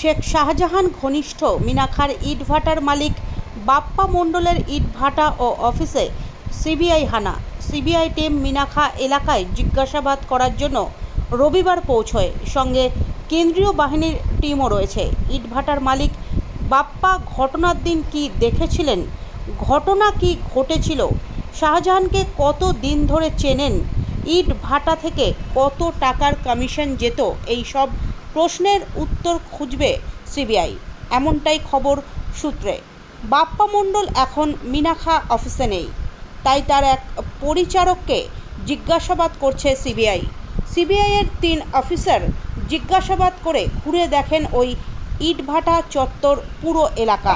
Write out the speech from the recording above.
শেখ শাহজাহান ঘনিষ্ঠ মিনাখার ইটভাটার মালিক বাপ্পা মণ্ডলের ইটভাটা ও অফিসে সিবিআই হানা। সিবিআই টিম মিনাখা এলাকায় জিজ্ঞাসাবাদ করার জন্য রবিবার পৌঁছয়। সঙ্গে কেন্দ্রীয় বাহিনীর টিমও রয়েছে। ইটভাটার মালিক বাপ্পা, ঘটনার দিন কি দেখেছিলেন? ঘটনা কি ঘটেছিল? শাহজাহানকে কত দিন ধরে চেনেন? ইট ভাটা থেকে কত টাকার কমিশন যেত, এই সব প্রশ্নের উত্তর খুঁজবে সিবিআই। এমনটাই খবর সূত্রে। বাপ্পা মণ্ডল এখন মিনাখা অফিসে নেই, তাই তার এক পরিচারককে জিজ্ঞাসাবাদ করছে সিবিআই। সিবিআইয়ের তিন অফিসার জিজ্ঞাসাবাদ করে ঘুরে দেখেন ওই ইটভাটা চত্বর পুরো এলাকা।